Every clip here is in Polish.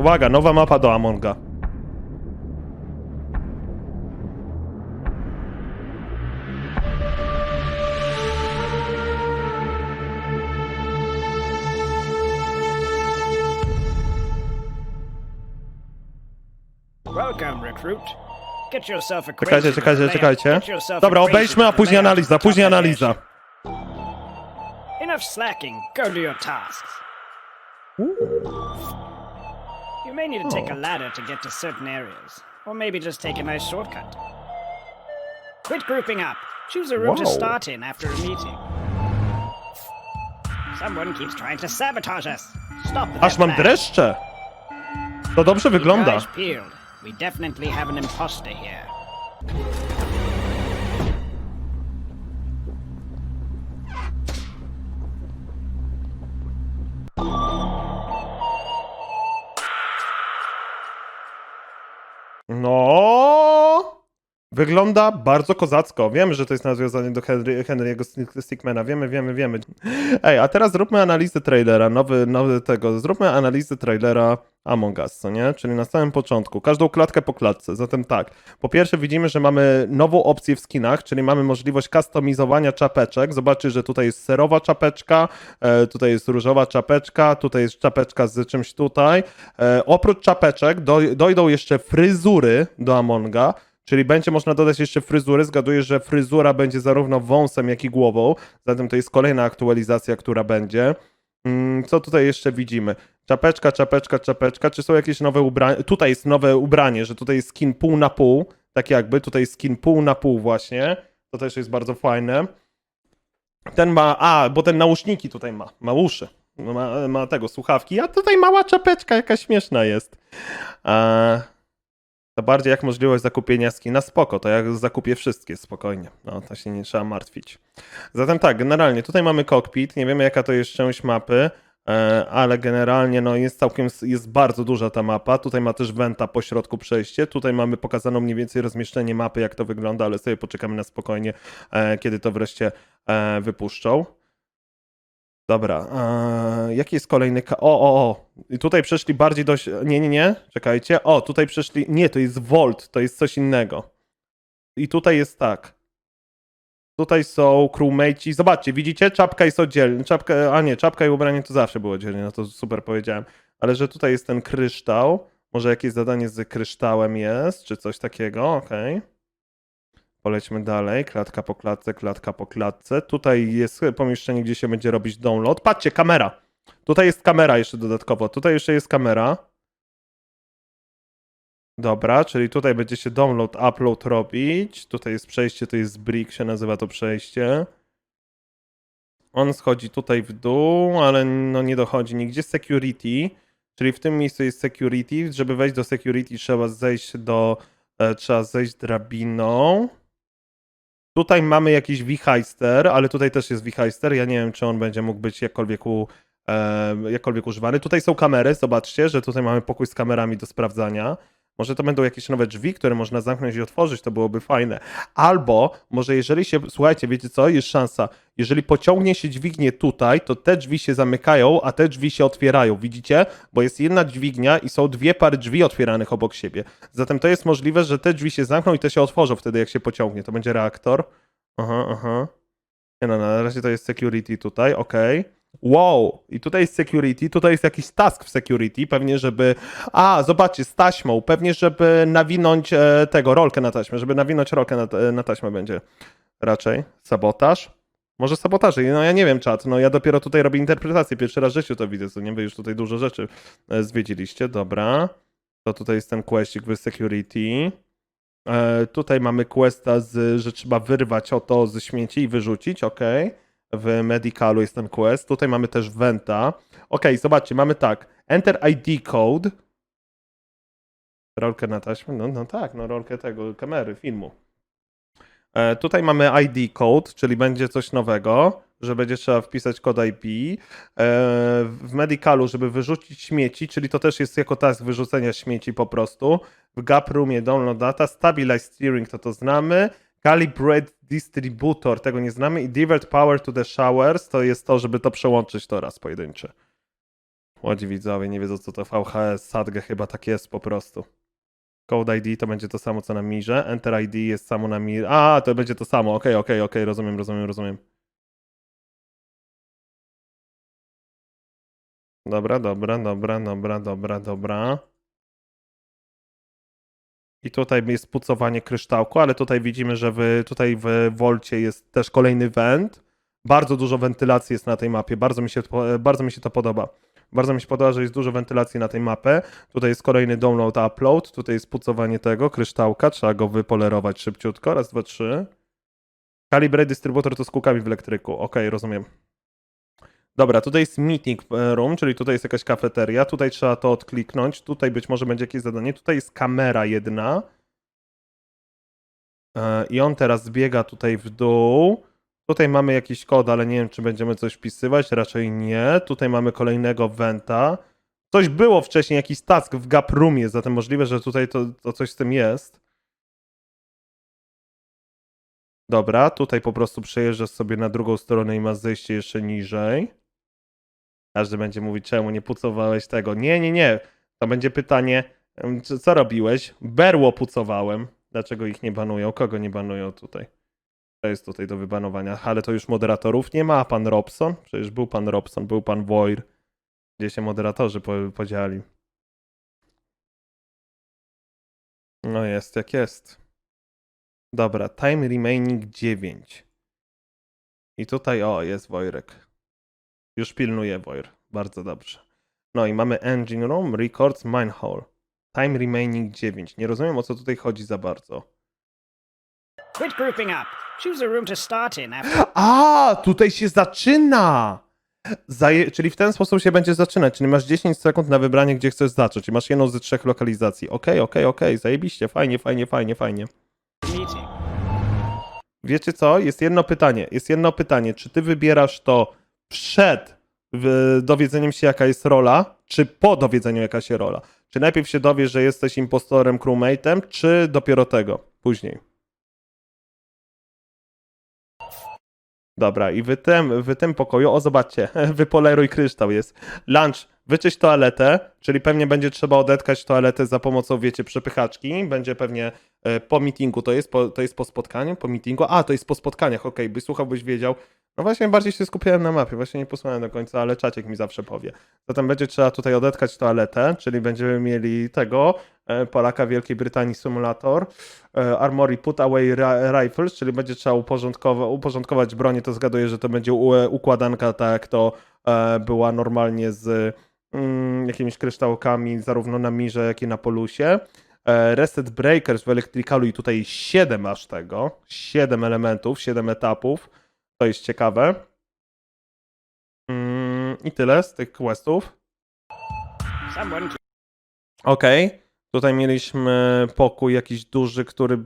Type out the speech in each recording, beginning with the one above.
Uwaga, nowa mapa do Amonga. Welcome, recruit. Get yourself Czekajcie, czekajcie, czekajcie. Dobra, obejdźmy, a później analiza, później analiza. Enough slacking. Go do your tasks. You may need to take a oh. ladder to get to certain areas, or maybe just take a nice shortcut. Quit grouping up. Choose a room to start in after a meeting. Someone keeps trying to sabotage us. Stop that Aż mam dreszcze. To dobrze wygląda. We definitely have an imposter here. No. Wygląda bardzo kozacko. Wiemy, że to jest nawiązanie do Henry, Henry'ego Stick- Stickmana. Wiemy, wiemy, wiemy. Ej, a teraz zróbmy analizę trailera, nowy, nowy tego. Zróbmy analizę trailera Among Us, co nie? Czyli na samym początku. Każdą klatkę po klatce. Zatem tak. Po pierwsze widzimy, że mamy nową opcję w skinach, czyli mamy możliwość customizowania czapeczek. Zobaczcie, że tutaj jest serowa czapeczka, e, tutaj jest różowa czapeczka, tutaj jest czapeczka z czymś tutaj. E, oprócz czapeczek doj, dojdą jeszcze fryzury do Amonga. Czyli będzie można dodać jeszcze fryzury. Zgaduję, że fryzura będzie zarówno wąsem, jak i głową. Zatem to jest kolejna aktualizacja, która będzie. Mm, Co tutaj jeszcze widzimy? Czapeczka, czapeczka, czapeczka. Czy są jakieś nowe ubrania? Tutaj jest nowe ubranie, że tutaj jest skin pół na pół. Tak jakby, tutaj jest skin pół na pół właśnie. To też jest bardzo fajne. Ten ma, a, bo ten nauszniki tutaj ma, ma uszy. Ma, ma tego, słuchawki. A tutaj mała czapeczka, jaka śmieszna jest. Eee, to bardziej jak możliwość zakupienia skina, spoko, to jak zakupię wszystkie, spokojnie. No, to się nie trzeba martwić. Zatem tak, generalnie tutaj mamy cockpit, nie wiemy jaka to jest część mapy, e, ale generalnie no jest całkiem, jest bardzo duża ta mapa. Tutaj ma też wenta po środku przejście. Tutaj mamy pokazaną mniej więcej rozmieszczenie mapy, jak to wygląda, ale sobie poczekamy na spokojnie, e, kiedy to wreszcie e, wypuszczą. Dobra, e, jaki jest kolejny. Ka- o, o, o. I tutaj przeszli bardziej dość. Nie, nie, nie. Czekajcie. O, tutaj przeszli. Nie, to jest Volt, to jest coś innego. I tutaj jest tak. Tutaj są crewmate'i. Zobaczcie, widzicie? Czapka jest oddzielnie. Czapka, a nie, czapka i ubranie to zawsze było oddzielnie, no to super powiedziałem. Ale że tutaj jest ten kryształ. Może jakieś zadanie z kryształem jest, czy coś takiego, okej. Polećmy dalej, klatka po klatce, klatka po klatce. Tutaj jest pomieszczenie, gdzie się będzie robić download. Patrzcie, kamera. Tutaj jest kamera jeszcze dodatkowo. Tutaj jeszcze jest kamera. Dobra, czyli tutaj będzie się download, upload robić. Tutaj jest przejście, to jest brick, się nazywa to przejście. On schodzi tutaj w dół, ale no nie dochodzi nigdzie. Security, czyli w tym miejscu jest security. Żeby wejść do security trzeba zejść do, e, trzeba zejść drabiną. Tutaj mamy jakiś wichajster, ale tutaj też jest wichajster. Ja nie wiem, czy on będzie mógł być jakkolwiek, u, e, jakkolwiek używany. Tutaj są kamery, zobaczcie, że tutaj mamy pokój z kamerami do sprawdzania. Może to będą jakieś nowe drzwi, które można zamknąć i otworzyć, to byłoby fajne. Albo może jeżeli się, słuchajcie, wiecie co, jest szansa, jeżeli pociągnie się dźwignię tutaj, to te drzwi się zamykają, a te drzwi się otwierają, widzicie? Bo jest jedna dźwignia i są dwie pary drzwi otwieranych obok siebie. Zatem to jest możliwe, że te drzwi się zamkną i te się otworzą wtedy, jak się pociągnie. To będzie reaktor. Aha, aha. Nie no, na razie to jest security tutaj, okej. Wow, i tutaj jest security, tutaj jest jakiś task w security, pewnie żeby... A, zobaczcie, z taśmą, pewnie żeby nawinąć e, tego, rolkę na taśmę, żeby nawinąć rolkę na, ta- na taśmę będzie raczej. Sabotaż? Może sabotaże, no ja nie wiem, czat, no ja dopiero tutaj robię interpretację, pierwszy raz w życiu to widzę, co nie, wy już tutaj dużo rzeczy e, zwiedziliście, dobra. To tutaj jest ten questik w security. E, tutaj mamy questa, z, że trzeba wyrwać oto ze śmieci i wyrzucić, ok. W medicalu jest ten quest. Tutaj mamy też Venta. Ok, zobaczcie, mamy tak. Enter ID code. Rolkę na taśmę? No, no tak, no rolkę tego, kamery, filmu. E, tutaj mamy ID code, czyli będzie coś nowego, że będzie trzeba wpisać kod IP. E, w medicalu, żeby wyrzucić śmieci, czyli to też jest jako task wyrzucenia śmieci po prostu. W gap roomie download data, stabilize steering to to znamy. Calibrate distributor, tego nie znamy. I divert power to the showers, to jest to, żeby to przełączyć to raz pojedynczy. Młodzi widzowie nie wiedzą co to VHS, SATG chyba tak jest po prostu. Code ID to będzie to samo co na Mirze, Enter ID jest samo na Mir. A, to będzie to samo, okej, okej, okej, rozumiem, rozumiem, rozumiem. Dobra, dobra, dobra, dobra, dobra, dobra. I tutaj jest pucowanie kryształku, ale tutaj widzimy, że w, tutaj w Volcie jest też kolejny went. Bardzo dużo wentylacji jest na tej mapie, bardzo mi się, bardzo mi się to podoba. Bardzo mi się podoba, że jest dużo wentylacji na tej mapie. Tutaj jest kolejny download, upload. Tutaj jest pucowanie tego kryształka. Trzeba go wypolerować szybciutko. Raz, dwa, trzy. Calibrate dystrybutor to z kółkami w elektryku. Okej, rozumiem. Dobra, tutaj jest meeting room, czyli tutaj jest jakaś kafeteria. Tutaj trzeba to odkliknąć. Tutaj być może będzie jakieś zadanie. Tutaj jest kamera jedna. E, I on teraz zbiega tutaj w dół. Tutaj mamy jakiś kod, ale nie wiem, czy będziemy coś wpisywać. Raczej nie. Tutaj mamy kolejnego wenta. Coś było wcześniej, jakiś task w gap roomie, zatem możliwe, że tutaj to, to coś z tym jest. Dobra, tutaj po prostu przejeżdżasz sobie na drugą stronę i masz zejście jeszcze niżej. Każdy będzie mówić, czemu nie pucowałeś tego. Nie, nie, nie. To będzie pytanie, co, robiłeś? Berło pucowałem. Dlaczego ich nie banują? Kogo nie banują tutaj? To jest tutaj do wybanowania, ale to już moderatorów nie ma. Pan Robson? Przecież był pan Robson, był pan Woir. Gdzie się moderatorzy po, podzieli. No jest jak jest. Dobra, time remaining 9. I tutaj, o, jest Wojrek. Już pilnuje Wojr. Bardzo dobrze. No i mamy engine room, records, mine hall. Time remaining 9. Nie rozumiem o co tutaj chodzi za bardzo. Quit grouping up. Choose a room to start in after. A, tutaj się zaczyna! Zaje, czyli w ten sposób się będzie zaczynać. Czyli masz 10 sekund na wybranie, gdzie chcesz zacząć. I masz jedną ze trzech lokalizacji. Okej, okej, okej, zajebiście, fajnie, fajnie, fajnie, fajnie. meeting. Wiecie co? Jest jedno pytanie. Jest jedno pytanie. Czy ty wybierasz to przed dowiedzeniem się, jaka jest rola, czy po dowiedzeniu, jaka się rola? Czy najpierw się dowiesz, że jesteś impostorem, crewmate'em, czy dopiero tego? Później. Dobra, i w tym, w tym pokoju, o zobaczcie, wypoleruj kryształ jest. Lunch, wyczyść toaletę, czyli pewnie będzie trzeba odetkać toaletę za pomocą, wiecie, przepychaczki. Będzie pewnie e, po meetingu, to jest po, to jest po spotkaniu, po meetingu. A, to jest po spotkaniach, okej, by słuchał, byś wiedział. No właśnie, bardziej się skupiałem na mapie, właśnie nie posłuchałem do końca, ale czaciek mi zawsze powie. Zatem będzie trzeba tutaj odetkać toaletę, czyli będziemy mieli tego, e, Polaka Wielkiej Brytanii Simulator, e, Armory Put Away Ri- Rifles, czyli będzie trzeba uporządkowa- uporządkować bronię, to zgaduję, że to będzie układanka tak to była normalnie z mm, jakimiś kryształkami zarówno na Mirze, jak i na Polusie. E, Reset Breakers w Electricalu i tutaj 7 aż tego, 7 elementów, 7 etapów, to jest ciekawe. Mm, I tyle z tych questów. Okej. Tutaj mieliśmy pokój jakiś duży, który.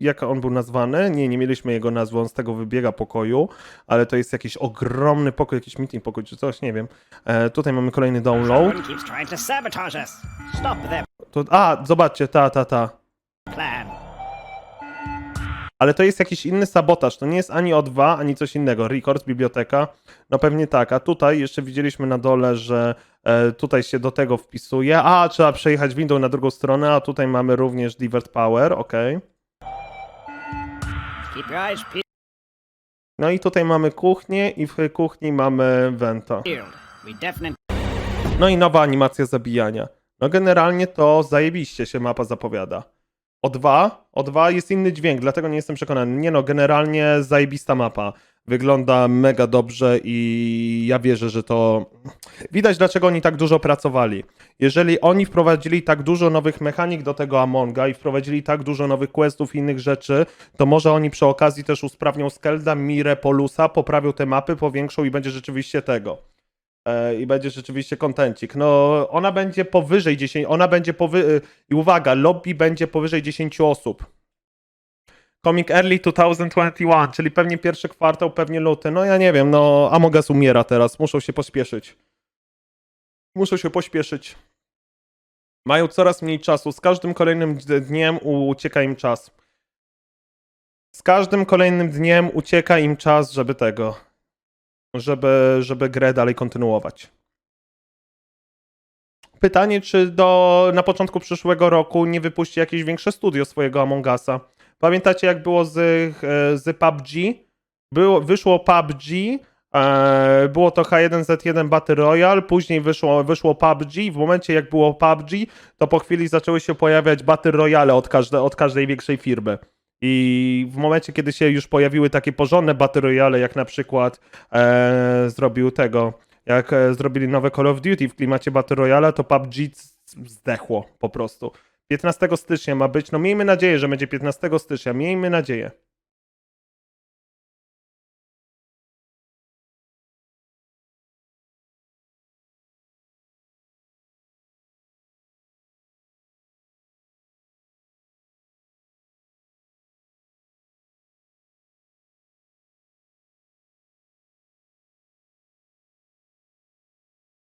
Jak on był nazwany? Nie, nie mieliśmy jego nazwy, on z tego wybiega pokoju, ale to jest jakiś ogromny pokój, jakiś meeting pokój czy coś, nie wiem. E, tutaj mamy kolejny download. To a, zobaczcie, ta, ta, ta. Ale to jest jakiś inny sabotaż. To nie jest ani O2, ani coś innego. Records, biblioteka. No pewnie tak. A tutaj jeszcze widzieliśmy na dole, że e, tutaj się do tego wpisuje. A, trzeba przejechać windą na drugą stronę, a tutaj mamy również divert power, okej. Keep No i tutaj mamy kuchnię i w kuchni mamy Venta. No i nowa animacja zabijania. No generalnie to zajebiście się mapa zapowiada. O dwa, o dwa jest inny dźwięk, dlatego nie jestem przekonany. Nie no, generalnie zajebista mapa. Wygląda mega dobrze i ja wierzę, że to... Widać dlaczego oni tak dużo pracowali. Jeżeli oni wprowadzili tak dużo nowych mechanik do tego Amonga i wprowadzili tak dużo nowych questów i innych rzeczy, to może oni przy okazji też usprawnią Skelda, Mirę, Polusa, poprawią te mapy, powiększą i będzie rzeczywiście tego e, i będzie rzeczywiście kontencik. No, ona będzie powyżej 10, ona będzie powy... I uwaga, lobby będzie powyżej 10 osób. Comic Early 2021, czyli pewnie pierwszy kwartał, pewnie luty. No ja nie wiem, no Amogas umiera teraz, muszą się pospieszyć. Muszą się pośpieszyć. Mają coraz mniej czasu, z każdym kolejnym dniem ucieka im czas. Z każdym kolejnym dniem ucieka im czas, żeby tego, żeby, żeby grę dalej kontynuować. Pytanie, czy do, na początku przyszłego roku nie wypuści jakieś większe studio swojego Among Usa. Pamiętacie, jak było z, e, z PUBG? Było, wyszło PUBG, e, było to H1Z1 Battle Royale, później wyszło, wyszło PUBG. W momencie, jak było PUBG, to po chwili zaczęły się pojawiać Battle Royale od, każde, od każdej większej firmy. I w momencie, kiedy się już pojawiły takie porządne Battle Royale, jak na przykład e, zrobił tego, jak e, zrobili nowe Call of Duty w klimacie Battle Royale, to PUBG zdechło po prostu. 15 stycznia ma być, no miejmy nadzieję, że będzie 15 stycznia, miejmy nadzieję.